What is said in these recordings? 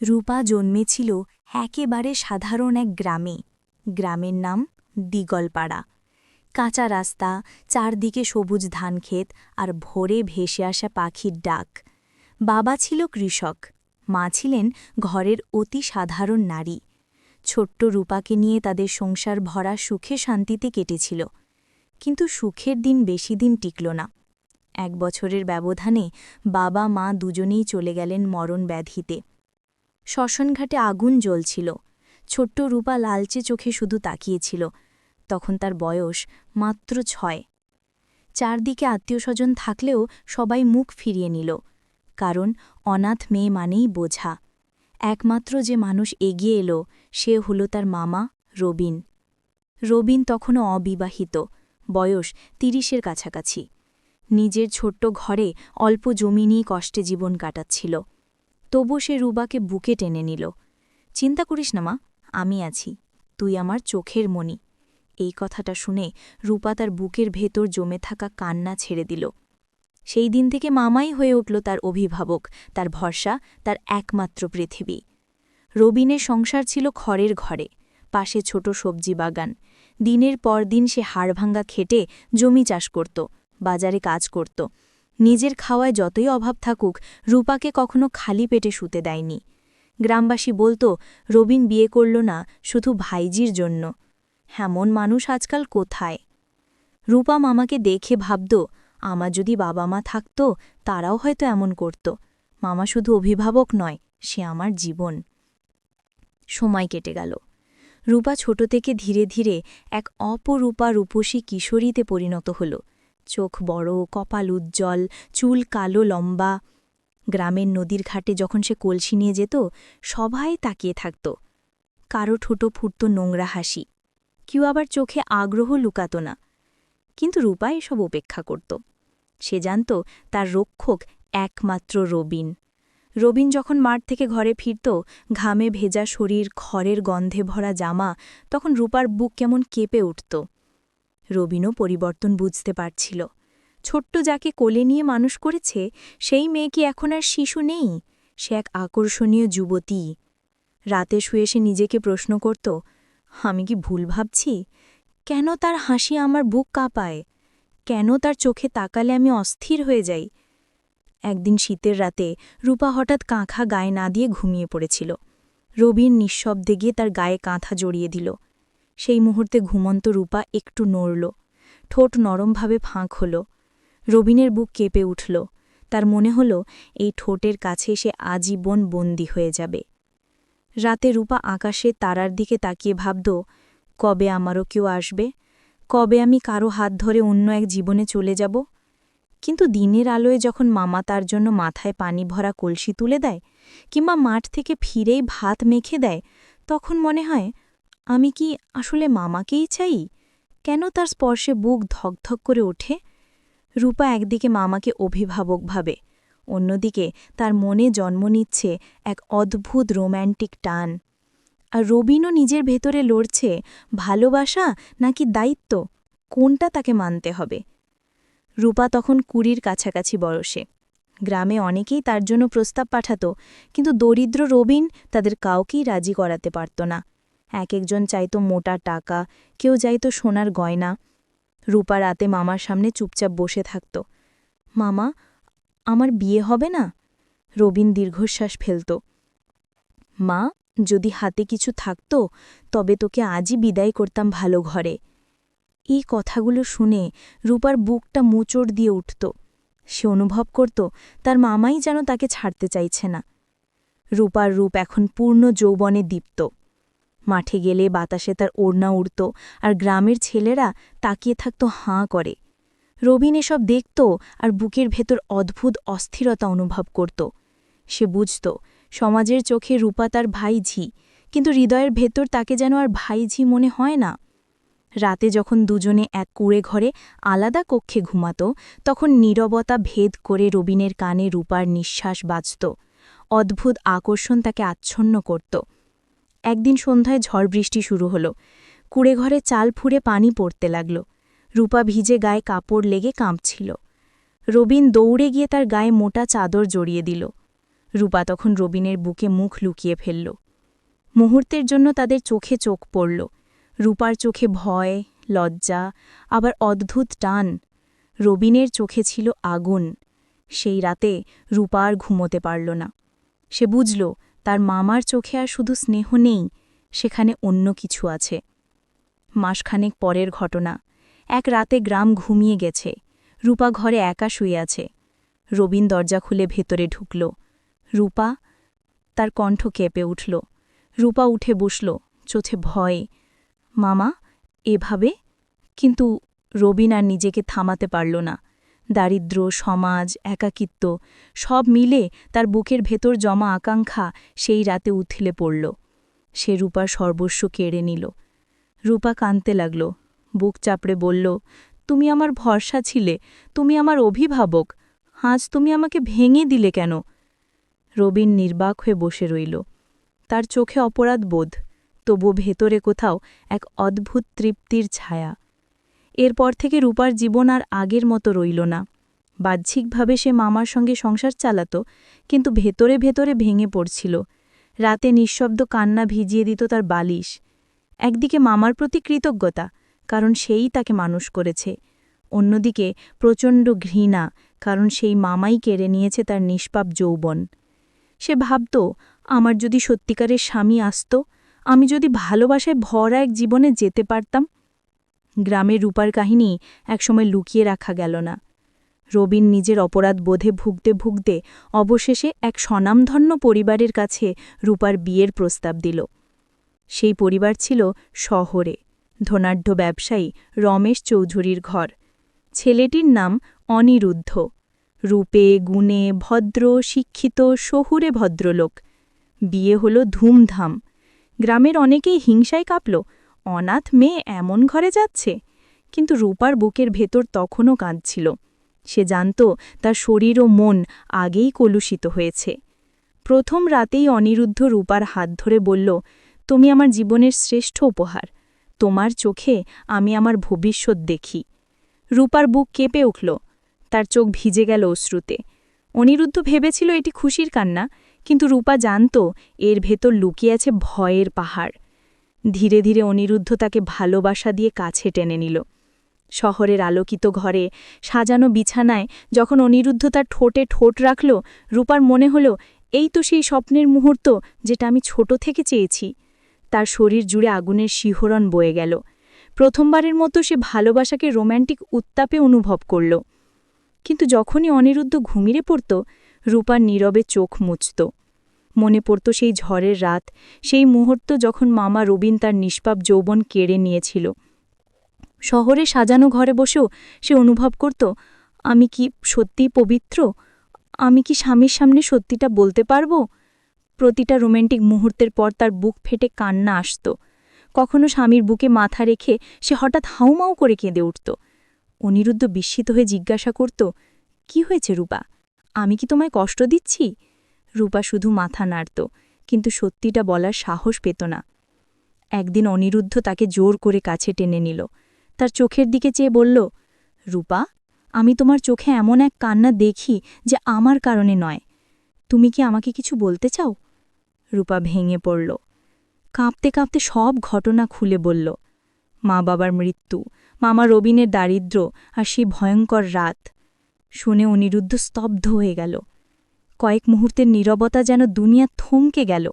রূপা জন্মেছিল একেবারে সাধারণ এক গ্রামে। গ্রামের নাম দিগলপাড়া। কাঁচা রাস্তা, চারদিকে সবুজ ধানক্ষেত আর ভোরে ভেসে আসা পাখির ডাক। বাবা ছিল কৃষক, মা ছিলেন ঘরের অতি সাধারণ নারী। ছোট্ট রূপাকে নিয়ে তাদের সংসার ভরা সুখে শান্তিতে কেটেছিল। কিন্তু সুখের দিন বেশি দিন টিকল না। এক বছরের ব্যবধানে বাবা মা দুজনেই চলে গেলেন মরণ ব্যাধিতে। শ্মশানঘাটে আগুন জ্বলছিল। ছোট্ট রূপা লালচে চোখে শুধু তাকিয়েছিল। তখন তার বয়স মাত্র ছয়। চারদিকে আত্মীয়স্বজন থাকলেও সবাই মুখ ফিরিয়ে নিল। কারণ অনাথ মেয়ে মানেই বোঝা। একমাত্র যে মানুষ এগিয়ে এলো, সে হল তার মামা রবিন। রবিন তখনও অবিবাহিত। বয়স তিরিশের কাছাকাছি। নিজের ছোট্ট ঘরে অল্প জমি নিয়ে কষ্টে জীবন কাটাচ্ছিল। তবু সে রুবাকে বুকে টেনে নিল। চিন্তা করিস না মা, আমি আছি। তুই আমার চোখের মণি। এই কথাটা শুনে রূপা তার বুকের ভেতর জমে থাকা কান্না ছেড়ে দিল। সেই দিন থেকে মামাই হয়ে উঠল তার অভিভাবক, তার ভরসা, তার একমাত্র পৃথিবী। রবিনের সংসার ছিল খড়ের ঘরে, পাশে ছোট সবজি বাগান। দিনের পর দিন সে হাড়ভাঙ্গা খেটে জমি চাষ করত, বাজারে কাজ করত। নিজের খাওয়ায় যতই অভাব থাকুক, রূপাকে কখনো খালি পেটে শুতে দেয়নি। গ্রামবাসী বলতো, রবিন বিয়ে করল না, শুধু ভাইজির জন্য। এমন মানুষ আজকাল কোথায়? রূপা মামাকে দেখে ভাবত, আমার যদি বাবা মা থাকত, তারাও হয়তো এমন করত। মামা শুধু অভিভাবক নয়, সে আমার জীবন। সময় কেটে গেল। রূপা ছোট থেকে ধীরে ধীরে এক অপরূপা রূপসী কিশোরীতে পরিণত হল। চোখ বড়, কপাল উজ্জ্বল, চুল কালো, লম্বা। গ্রামের নদীর ঘাটে যখন সে কলসি নিয়ে যেত, সবাই তাকিয়ে থাকত। কারও ঠোঁটো ফুটত নোংরা হাসি। কেউ আবার চোখে আগ্রহ লুকাত না। কিন্তু রূপা এসব উপেক্ষা করত। সে জানত, তার রক্ষক একমাত্র রবিন। রবিন যখন মাঠ থেকে ঘরে ফিরত, ঘামে ভেজা শরীর, খড়ের গন্ধে ভরা জামা, তখন রূপার বুক কেমন কেঁপে উঠত। রবিনও পরিবর্তন বুঝতে পারছিল। ছোট্ট যাকে কোলে নিয়ে মানুষ করেছে, সেই মেয়ে কি এখন আর শিশু নেই? সে এক আকর্ষণীয় যুবতী। রাতে শুয়ে সে নিজেকে প্রশ্ন করত, আমি কি ভুল ভাবছি? কেন তার হাসি আমার বুক কাঁপায়? কেন তার চোখে তাকালে আমি অস্থির হয়ে যাই? একদিন শীতের রাতে রূপা হঠাৎ কাঁখা গায়ে না দিয়ে ঘুমিয়ে পড়েছিল। রবির নিঃশব্দে গিয়ে তার গায়ে কাঁথা জড়িয়ে দিল। সেই মুহূর্তে ঘুমন্ত রূপা একটু নড়ল। ঠোঁট নরমভাবে ফাঁক হল। রবিনের বুক কেঁপে উঠল। তার মনে হল, এই ঠোঁটের কাছে সে আজীবন বন্দী হয়ে যাবে। রাতে রূপা আকাশে তারার দিকে তাকিয়ে ভাবত, কবে আমারও কেউ আসবে? কবে আমি কারও হাত ধরে অন্য এক জীবনে চলে যাব? কিন্তু দিনের আলোয় যখন মামা তার জন্য মাথায় পানি ভরা কলসি তুলে দেয় কিংবা মাঠ থেকে ফিরেই ভাত মেখে দেয়, তখন মনে হয় আমি কি আসলে মামাকেই চাই? কেন তার স্পর্শে বুক ধকধক করে ওঠে? রূপা একদিকে মামাকে অভিভাবক ভাবে, অন্যদিকে তার মনে জন্ম নিচ্ছে এক অদ্ভুত রোম্যান্টিক টান। আর রবিনও নিজের ভেতরে লড়ছে, ভালোবাসা নাকি দায়িত্ব? কোনটা তাকে মানতে হবে? রূপা তখন কুড়ির কাছাকাছি বয়সে। গ্রামে অনেকেই তার জন্য প্রস্তাব পাঠাত, কিন্তু দরিদ্র রবিন তাদের কাউকেই রাজি করাতে পারত না। এক একজন চাইত মোটা টাকা, কেউ চাইত সোনার গয়না। রূপা রাতে মামার সামনে চুপচাপ বসে থাকত। মামা, আমার বিয়ে হবে না? রবিন দীর্ঘশ্বাস ফেলত। মা, যদি হাতে কিছু থাকত, তবে তোকে আজই বিদায় করতাম ভালো ঘরে। এই কথাগুলো শুনে রূপার বুকটা মোচড় দিয়ে উঠত। সে অনুভব করত, তার মামাই যেন তাকে ছাড়তে চাইছে না। রূপার রূপ এখন পূর্ণ যৌবনে দীপ্ত। মাঠে গেলে বাতাসে তার ওড়না উড়ত আর গ্রামের ছেলেরা তাকিয়ে থাকত হাঁ করে। রবিন এসব দেখত আর বুকের ভেতর অদ্ভুত অস্থিরতা অনুভব করত। সে বুঝত, সমাজের চোখে রূপা তার ভাইঝি, কিন্তু হৃদয়ের ভেতর তাকে যেন আর ভাইঝি মনে হয় না। রাতে যখন দুজনে এক কুড়ে ঘরে আলাদা কক্ষে ঘুমাত, তখন নীরবতা ভেদ করে রবিনের কানে রূপার নিঃশ্বাস বাজত। অদ্ভুত আকর্ষণ তাকে আচ্ছন্ন করত। একদিন সন্ধ্যায় ঝড় বৃষ্টি শুরু হল। কুড়ে ঘরে চাল ফুঁড়ে পানি পড়তে লাগল। রূপা ভিজে গায়ে কাপড় লেগে কাঁপছিল। রবিন দৌড়ে গিয়ে তার গায়ে মোটা চাদর জড়িয়ে দিল। রূপা তখন রবিনের বুকে মুখ লুকিয়ে ফেলল। মুহূর্তের জন্য তাদের চোখে চোখ পড়ল। রূপার চোখে ভয়, লজ্জা, আবার অদ্ভুত টান। রবিনের চোখে ছিল আগুন। সেই রাতে রূপা আর ঘুমোতে পারল না। সে বুঝল তার মামার চোখে আর শুধু স্নেহ নেই, সেখানে অন্য কিছু আছে। মাসখানেক পরের ঘটনা। এক রাতে গ্রাম ঘুমিয়ে গেছে। রূপা ঘরে একা শুয়ে আছে। রবিন দরজা খুলে ভেতরে ঢুকল। রূপা, তার কণ্ঠ কেঁপে উঠল। রূপা উঠে বসল, চোখে ভয়। মামা, এভাবে? কিন্তু রবিন আর নিজেকে থামাতে পারল না। দারিদ্র্য সমাজ, একাকিত্ব, সব মিলে তার বুকের ভেতর জমা আকাঙ্ক্ষা সেই রাতে উথলে পড়ল। সে রূপার সর্বস্ব কেড়ে নিল। রূপা কাঁদতে লাগল। বুক চাপড়ে বলল, তুমি আমার ভরসা ছিলে, তুমি আমার অভিভাবক, আজ তুমি আমাকে ভেঙে দিলে কেন? রবিন নির্বাক হয়ে বসে রইল। তার চোখে অপরাধ বোধ তবু ভেতরে কোথাও এক অদ্ভুত তৃপ্তির ছায়া। এরপর থেকে রূপার জীবন আর আগের মতো রইল না। বাহ্যিকভাবে সে মামার সঙ্গে সংসার চালাত, কিন্তু ভেতরে ভেতরে ভেঙে পড়ছিল। রাতে নিঃশব্দ কান্না ভিজিয়ে দিত তার বালিশ। একদিকে মামার প্রতি কৃতজ্ঞতা, কারণ সেই তাকে মানুষ করেছে। অন্যদিকে প্রচণ্ড ঘৃণা, কারণ সেই মামাই কেড়ে নিয়েছে তার নিষ্পাপ যৌবন। সে ভাবত, আমার যদি সত্যিকারের স্বামী আসত, আমি যদি ভালোবাসায় ভরা এক জীবনে যেতে পারতাম গ্রামের রূপার কাহিনী একসময় লুকিয়ে রাখা গেল না। রবিন নিজের অপরাধ বোধে ভুগতে ভুগতে অবশেষে এক স্বনামধন্য পরিবারের কাছে রূপার বিয়ের প্রস্তাব দিল। সেই পরিবার ছিল শহরে, ধনাঢ্য ব্যবসায়ী রমেশ চৌধুরীর ঘর। ছেলেটির নাম অনিরুদ্ধ। রূপে, গুণে, ভদ্র, শিক্ষিত, শহুরে ভদ্রলোক। বিয়ে হল ধুমধাম। গ্রামের অনেকেই হিংসায় কাঁপল অনাথ মেয়ে এমন ঘরে যাচ্ছে? কিন্তু রূপার বুকের ভেতর তখনও কাঁদছিল। সে জানত তার শরীর ও মন আগেই কলুষিত হয়েছে। প্রথম রাতেই অনিরুদ্ধ রূপার হাত ধরে বলল, তুমি আমার জীবনের শ্রেষ্ঠ উপহার। তোমার চোখে আমি আমার ভবিষ্যৎ দেখি। রূপার বুক কেঁপে উঠল। তার চোখ ভিজে গেল অশ্রুতে। অনিরুদ্ধ ভেবেছিল এটি খুশির কান্না, কিন্তু রূপা জানত এর ভেতর লুকিয়ে আছে ভয়ের পাহাড়। ধীরে ধীরে অনিরুদ্ধ তাকে ভালোবাসা দিয়ে কাছে টেনে নিল। শহরের আলোকিত ঘরে সাজানো বিছানায় যখন অনিরুদ্ধ তার ঠোঁটে ঠোঁট রাখল, রূপার মনে হল, এই তো সেই স্বপ্নের মুহূর্ত যেটা আমি ছোট থেকে চেয়েছি। তার শরীর জুড়ে আগুনের শিহরণ বয়ে গেল। প্রথমবারের মতো সে ভালোবাসাকে রোম্যান্টিক উত্তাপে অনুভব করল। কিন্তু যখনই অনিরুদ্ধ ঘুমিরে পড়ত, রূপার নীরবে চোখ মুচত মনে পড়ত সেই ঝড়ের রাত, সেই মুহূর্ত যখন মামা রবিন তার নিষ্পাপ যৌবন কেড়ে নিয়েছিল। শহরে সাজানো ঘরে বসেও সে অনুভব করত, আমি কি সত্যিই পবিত্র? আমি কি স্বামীর সামনে সত্যিটা বলতে পারব? প্রতিটা রোম্যান্টিক মুহূর্তের পর তার বুক ফেটে কান্না আসত। কখনো স্বামীর বুকে মাথা রেখে সে হঠাৎ হাউমাউ করে কেঁদে উঠত। অনিরুদ্ধ বিস্মিত হয়ে জিজ্ঞাসা করত, কি হয়েছে রূপা আমি কি তোমায় কষ্ট দিচ্ছি? রূপা শুধু মাথা নাড়ত, কিন্তু সত্যিটা বলার সাহস পেত না। একদিন অনিরুদ্ধ তাকে জোর করে কাছে টেনে নিল। তার চোখের দিকে চেয়ে বলল, রূপা, আমি তোমার চোখে এমন এক কান্না দেখি যে আমার কারণে নয়। তুমি কি আমাকে কিছু বলতে চাও? রূপা ভেঙে পড়ল। কাঁপতে কাঁপতে সব ঘটনা খুলে বলল, মা বাবার মৃত্যু, মামা রবিনের দারিদ্র আর সেই ভয়ঙ্কর রাত। শুনে অনিরুদ্ধ স্তব্ধ হয়ে গেল। কয়েক মুহূর্তের নীরবতা যেন দুনিয়া থমকে গেল।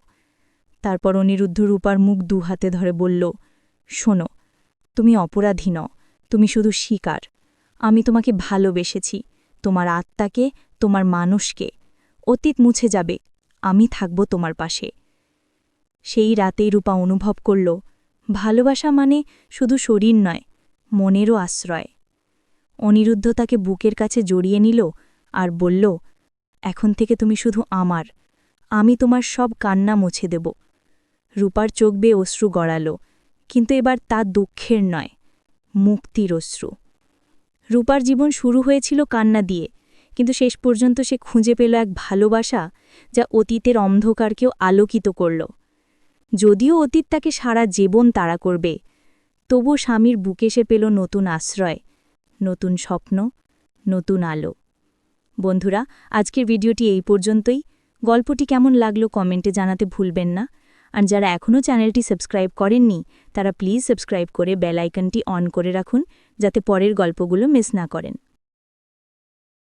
তারপর অনিরুদ্ধ রূপার মুখ দু হাতে ধরে বলল, শোনো, তুমি অপরাধী ন তুমি শুধু শিকার। আমি তোমাকে ভালোবেসেছি, তোমার আত্মাকে, তোমার মানুষকে। অতীত মুছে যাবে, আমি থাকব তোমার পাশে। সেই রাতেই রূপা অনুভব করল, ভালোবাসা মানে শুধু শরীর নয়, মনেরও আশ্রয়। অনিরুদ্ধ তাকে বুকের কাছে জড়িয়ে নিল আর বলল এখন থেকে তুমি শুধু আমার। আমি তোমার সব কান্না মুছে দেব। রূপার চোখ বেয়ে অশ্রু গড়াল, কিন্তু এবার তা দুঃখের নয়, মুক্তির অশ্রু। রূপার জীবন শুরু হয়েছিল কান্না দিয়ে, কিন্তু শেষ পর্যন্ত সে খুঁজে পেল এক ভালোবাসা যা অতীতের অন্ধকারকেও আলোকিত করল। যদিও অতীত তাকে সারা জীবন তাড়া করবে তবু স্বামীর বুকে সে পেল নতুন আশ্রয়, নতুন স্বপ্ন, নতুন আলো। বন্ধুরা, আজকের ভিডিওটি এই পর্যন্তই। গল্পটি কেমন লাগল কমেন্টে জানাতে ভুলবেন না। আর যারা এখনও চ্যানেলটি সাবস্ক্রাইব করেননি, তারা প্লিজ সাবস্ক্রাইব করে বেল আইকনটি অন করে রাখুন, যাতে পরের গল্পগুলো মিস না করেন।